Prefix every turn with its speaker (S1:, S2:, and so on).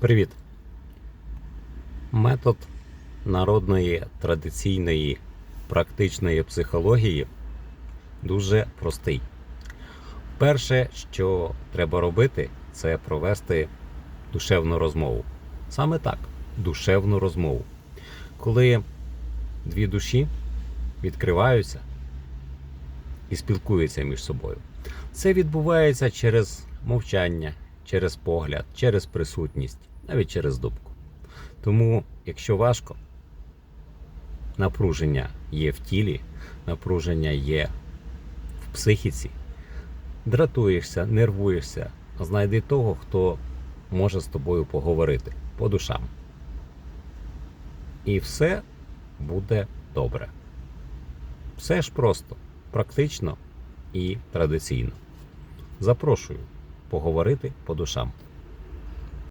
S1: Привіт! Метод народної традиційної практичної психології дуже простий. Перше, що треба робити, це провести душевну розмову. Саме так, душевну розмову. Коли дві душі відкриваються і спілкуються між собою. Це відбувається через мовчання, через погляд, через присутність, навіть через думку. Тому, якщо важко, напруження є в тілі, напруження є в психіці, дратуєшся, нервуєшся, знайди того, хто може з тобою поговорити по душам. І все буде добре. Все ж просто, практично і традиційно. Запрошую поговорити по душам.